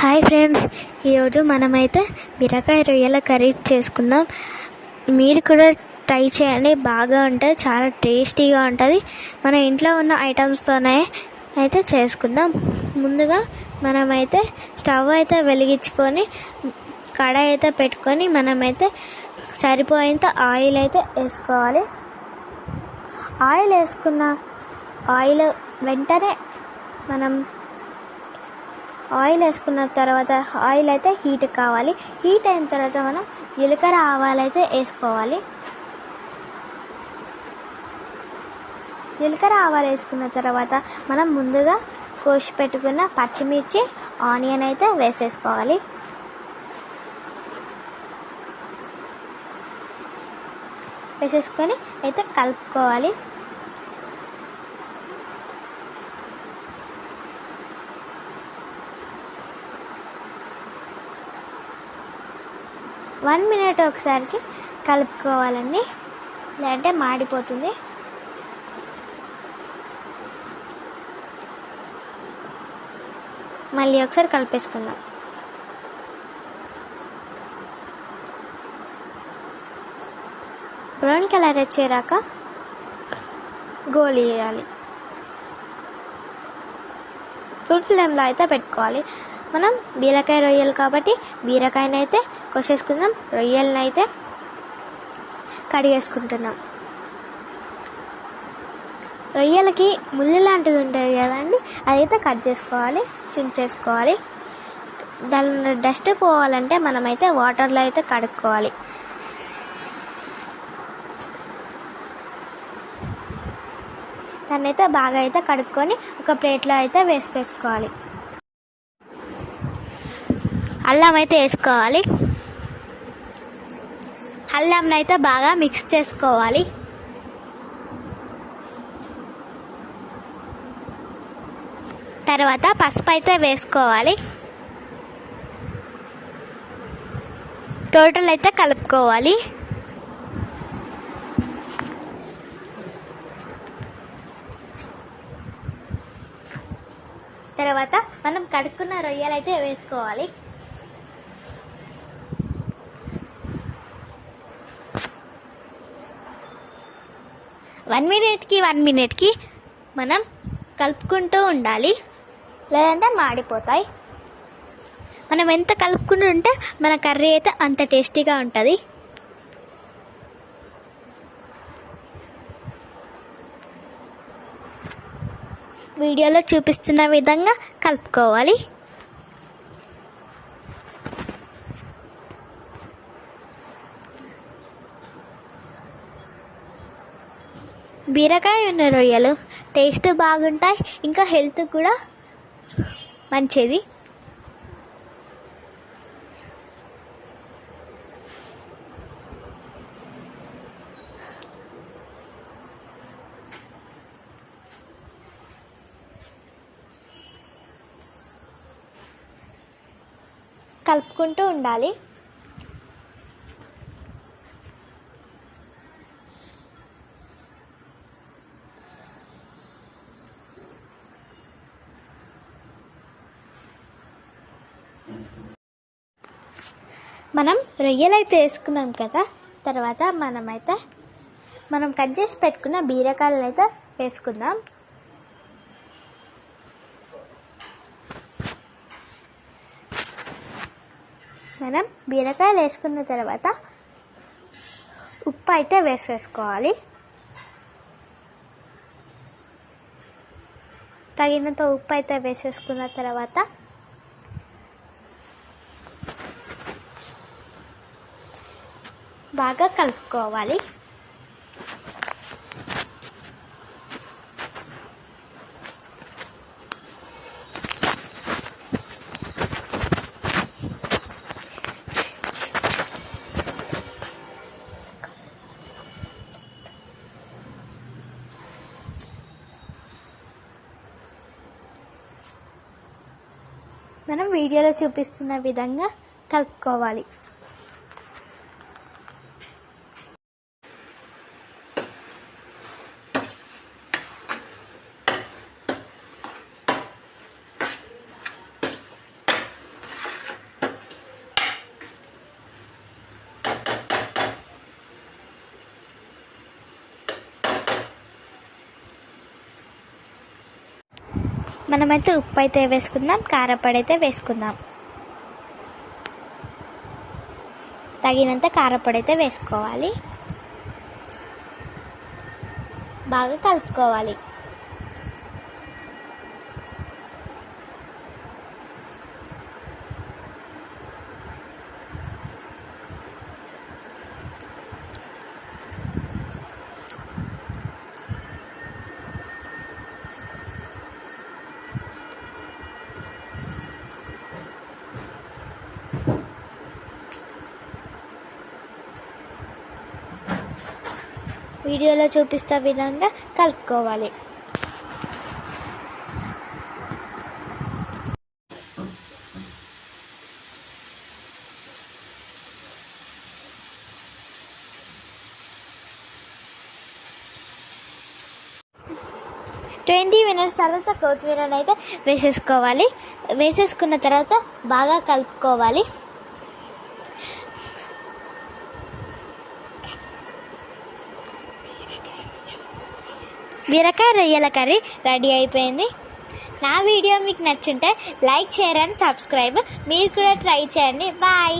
Hi friends ఈరోజు మనమైతే బీరకాయ రొయ్యల కర్రీ చేసుకుందాం. మీరు కూడా ట్రై చేయండి బాగా ఉంటుంది చాలా టేస్టీగా ఉంటుంది. మన ఇంట్లో ఉన్న ఐటమ్స్తోనే అయితే చేసుకుందాం. ముందుగా మనమైతే స్టవ్ అయితే వెలిగించుకొని కడాయి అయితే పెట్టుకొని మనమైతే సరిపోయేంత ఆయిల్ అయితే వేసుకోవాలి. ఆయిల్ వేసుకున్న ఆయిల్ వెంటనే మనం ఆయిల్ వేసుకున్న తర్వాత ఆయిల్ అయితే హీట్ కావాలి. హీట్ అయిన తర్వాత మనం జీలకర్ర ఆవాలు అయితే వేసుకోవాలి. జీలకర్ర ఆవాలు వేసుకున్న తర్వాత మనం ముందుగా కోసి పెట్టుకున్న పచ్చిమిర్చి ఆనియన్ అయితే వేసేసుకోవాలి. వేసేసుకొని అయితే కలుపుకోవాలి. వన్ మినిట్ ఒకసారికి కలుపుకోవాలండి. లేదంటే మాడిపోతుంది. మళ్ళీ ఒకసారి కలిపేసుకుందాం. బ్రౌన్ కలర్ వచ్చేరాక గోలి వేయాలి. ఫుల్ ఫ్లేమ్లో అయితే పెట్టుకోవాలి. మనం బీరకాయ రొయ్యలు కాబట్టి బీరకాయనైతే కోసేసుకుందాం రొయ్యలనైతే కడిగేసుకుంటున్నాం. రొయ్యలకి ముళ్ళు లాంటిది ఉంటుంది కదండి అదైతే కట్ చేసుకోవాలి చుంచేసుకోవాలి దాని డస్ట్ పోవాలంటే మనమైతే వాటర్లో అయితే కడుక్కోవాలి. దాన్ని అయితే బాగా అయితే కడుక్కొని ఒక ప్లేట్లో అయితే వేసుకేసుకోవాలి అల్లం అయితే వేసుకోవాలి. అల్లంని అయితే బాగా మిక్స్ చేసుకోవాలి. తర్వాత పసుపు అయితే వేసుకోవాలి. టోటల్ అయితే కలుపుకోవాలి. తర్వాత మనం కడుక్కున్న రొయ్యలు అయితే వేసుకోవాలి. వన్ మినిట్కి వన్ మినిట్కి మనం కలుపుకుంటూ ఉండాలి. లేదంటే మాడిపోతాయి. మనం ఎంత కలుపుకుంటూ ఉంటే మన కర్రీ అయితే అంత టేస్టీగా ఉంటుంది. వీడియోలో చూపిస్తున్న విధంగా కలుపుకోవాలి. బీరకాయ ఉన్న రొయ్యలు టేస్ట్ బాగుంటాయి ఇంకా హెల్త్ కూడా మంచిది. కలుపుకుంటూ ఉండాలి. మనం రొయ్యలు అయితే వేసుకున్నాం కదా తర్వాత మనమైతే మనం కట్ చేసి పెట్టుకున్న బీరకాయలను అయితే వేసుకుందాం. మనం బీరకాయలు వేసుకున్న తర్వాత ఉప్పు అయితే వేసేసుకోవాలి. తగినంత ఉప్పు అయితే వేసేసుకున్న తర్వాత బాగా కలుపుకోవాలి. మనం వీడియోలో చూపిస్తున్న విధంగా కలుపుకోవాలి. మనమైతే ఉప్పు అయితే వేసుకుందాం కారపొడి అయితే వేసుకుందాం. తగినంత కారపొడి అయితే వేసుకోవాలి. బాగా కలుపుకోవాలి. వీడియోలో చూపిస్తా విధంగా కలుపుకోవాలి. ట్వంటీ మినిట్స్ తర్వాత కొత్తిమీరని అయితే వేసేసుకోవాలి. వేసేసుకున్న తర్వాత బాగా కలుపుకోవాలి. బీరకాయ రొయ్యల కర్రీ రెడీ అయిపోయింది. నా వీడియో మీకు నచ్చుంటే లైక్ షేర్ అండ్ సబ్స్క్రైబ్. మీరు కూడా ట్రై చేయండి. బాయ్.